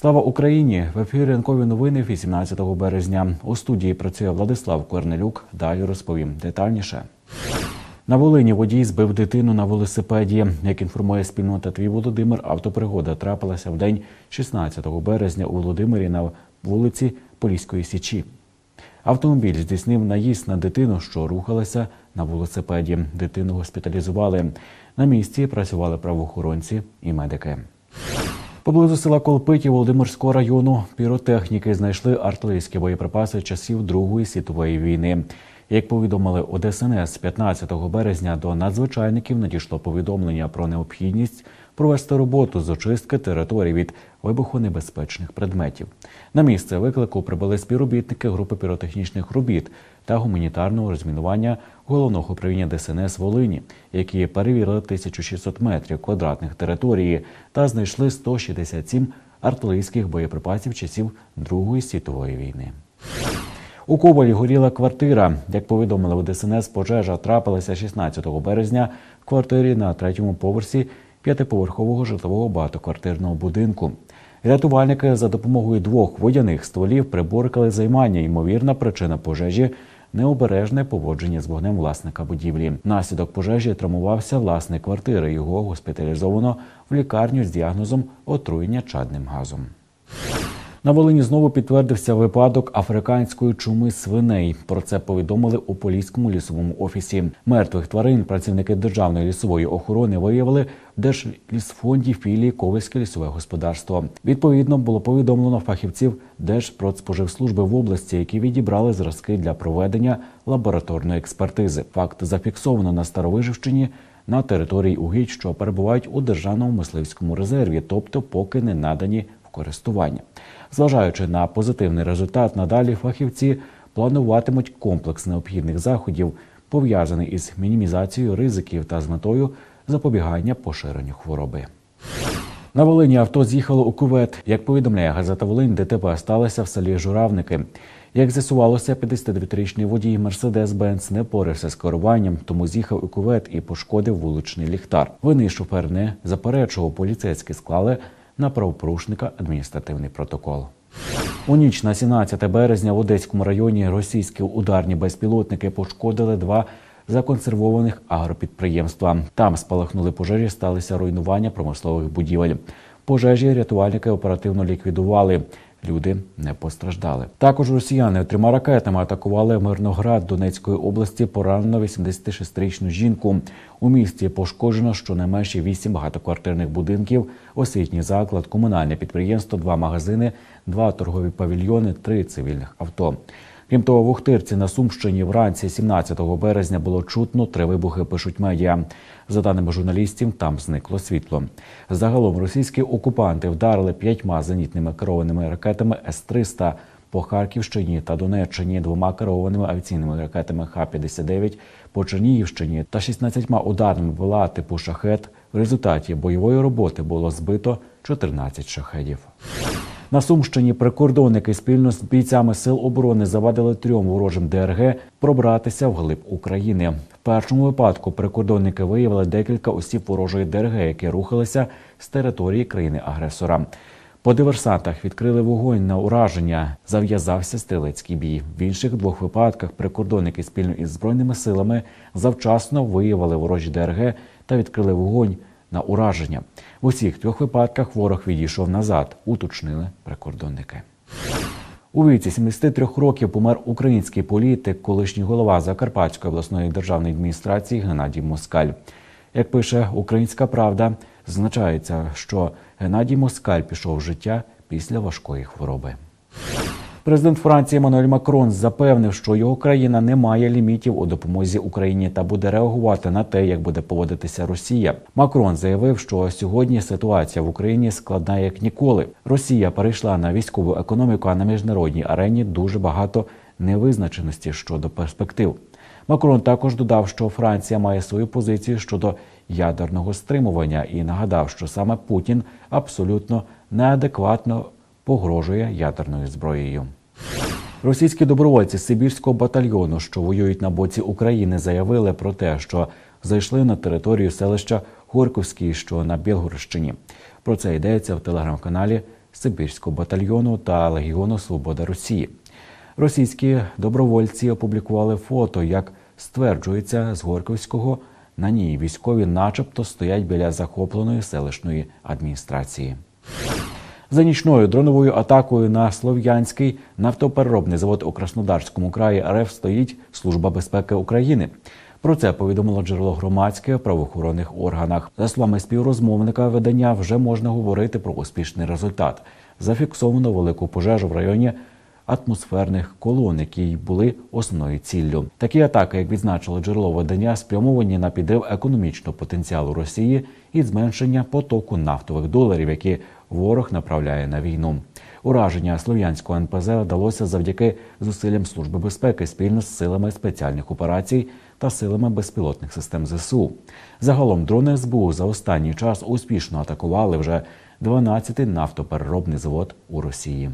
Слава Україні! В ефірі ранкові новини 18 березня. У студії працює Владислав Корнелюк. Далі розповім детальніше. На Волині водій збив дитину на велосипеді. Як інформує спільнота Твій Володимир, автопригода трапилася в день 16 березня у Володимирі на вулиці Поліської Січі. Автомобіль здійснив наїзд на дитину, що рухалася на велосипеді. Дитину госпіталізували. На місці працювали правоохоронці і медики. Поблизу села Колпиті Володимирського району піротехніки знайшли артилерійські боєприпаси часів Другої світової війни. Як повідомили ОДСНС, ДСНС 15 березня до надзвичайників надійшло повідомлення про необхідність провести роботу з очистки територій від вибухонебезпечних предметів. На місце виклику прибули співробітники групи піротехнічних робіт та гуманітарного розмінування головного управління ДСНС Волині, які перевірили 1600 метрів квадратних території та знайшли 167 артилерійських боєприпасів часів Другої світової війни. У Ковалі горіла квартира. Як повідомили у ДСНС, пожежа трапилася 16 березня в квартирі на третьому поверсі п'ятиповерхового житлового багатоквартирного будинку. Рятувальники за допомогою двох водяних стволів приборкали займання. Ймовірна причина пожежі необережне поводження з вогнем власника будівлі. Наслідок пожежі травмувався власник квартири. Його госпіталізовано в лікарню з діагнозом отруєння чадним газом. На Волині знову підтвердився випадок африканської чуми свиней. Про це повідомили у Поліському лісовому офісі. Мертвих тварин працівники державної лісової охорони виявили в Держлісфонді філії Ковальське лісове господарство. Відповідно було повідомлено фахівців Держпродспоживслужби в області, які відібрали зразки для проведення лабораторної експертизи. Факт зафіксовано на Старовижівщині на території угідь, що перебувають у державному мисливському резерві, тобто поки не надані користування. Зважаючи на позитивний результат, надалі фахівці плануватимуть комплекс необхідних заходів, пов'язаний із мінімізацією ризиків та з метою запобігання поширенню хвороби. На Волині авто з'їхало у кувет. Як повідомляє газета Волинь, ДТП сталося в селі Журавники. Як з'ясувалося, 59-річний водій Мерседес-Бенц не порався з керуванням, тому з'їхав у кувет і пошкодив вуличний ліхтар. Вини шофер не заперечував, поліцейські склали на правопорушника адміністративний протокол. У ніч на 17 березня в Одеському районі російські ударні безпілотники пошкодили два законсервованих агропідприємства. Там спалахнули пожежі, сталися руйнування промислових будівель. Пожежі рятувальники оперативно ліквідували. Люди не постраждали. Також росіяни трьома ракетами атакували Мирноград Донецької області. Поранено 86-річну жінку. У місті пошкоджено щонайменше 8 багатоквартирних будинків, освітній заклад, комунальне підприємство, два магазини, два торгові павільйони, три цивільних авто. Крім того, в Охтирці на Сумщині вранці 17 березня було чутно три вибухи. Пишуть медіа. За даними журналістів, там зникло світло. Загалом російські окупанти вдарили п'ятьма зенітними керованими ракетами С-300 по Харківщині та Донеччині, двома керованими авіаційними ракетами Х-59 по Чернігівщині та 16 ударними БПЛА типу шахет. В результаті бойової роботи було збито 14 шахедів. На Сумщині прикордонники спільно з бійцями сил оборони завадили трьом ворожим ДРГ пробратися в глиб України. В першому випадку прикордонники виявили декілька осіб ворожої ДРГ, які рухалися з території країни-агресора. По диверсантах відкрили вогонь на ураження. Зав'язався стрілецький бій. В інших двох випадках прикордонники спільно із збройними силами завчасно виявили ворожі ДРГ та відкрили вогонь на ураження. В усіх трьох випадках ворог відійшов назад, уточнили прикордонники. У віці 73 років помер український політик, колишній голова Закарпатської обласної державної адміністрації Геннадій Москаль. Як пише Українська Правда, зазначається, що Геннадій Москаль пішов з життя після важкої хвороби. Президент Франції Еммануель Макрон запевнив, що його країна не має лімітів у допомозі Україні та буде реагувати на те, як буде поводитися Росія. Макрон заявив, що сьогодні ситуація в Україні складна як ніколи. Росія перейшла на військову економіку, а на міжнародній арені дуже багато невизначеності щодо перспектив. Макрон також додав, що Франція має свою позицію щодо ядерного стримування і нагадав, що саме Путін абсолютно неадекватно погрожує ядерною зброєю. Російські добровольці Сибірського батальйону, що воюють на боці України, заявили про те, що зайшли на територію селища Горковський, що на Білгородщині. Про це йдеться в телеграм-каналі Сибірського батальйону та Легіону Свобода Росії. Російські добровольці опублікували фото, як стверджується з Горьківського. На ній військові, начебто, стоять біля захопленої селищної адміністрації. За нічною дроновою атакою на Слов'янський нафтопереробний завод у Краснодарському краї РФ стоїть Служба безпеки України. Про це повідомило джерело громадське в правоохоронних органах. За словами співрозмовника видання, вже можна говорити про успішний результат. Зафіксовано велику пожежу в районі атмосферних колон, які й були основною ціллю. Такі атаки, як відзначило джерело видання, спрямовані на підрив економічного потенціалу Росії і зменшення потоку нафтових доларів, які ворог направляє на війну. Ураження слов'янського НПЗ вдалося завдяки зусиллям Служби безпеки спільно з силами спеціальних операцій та силами безпілотних систем ЗСУ. Загалом дрони СБУ за останній час успішно атакували вже 12-й нафтопереробний завод у Росії.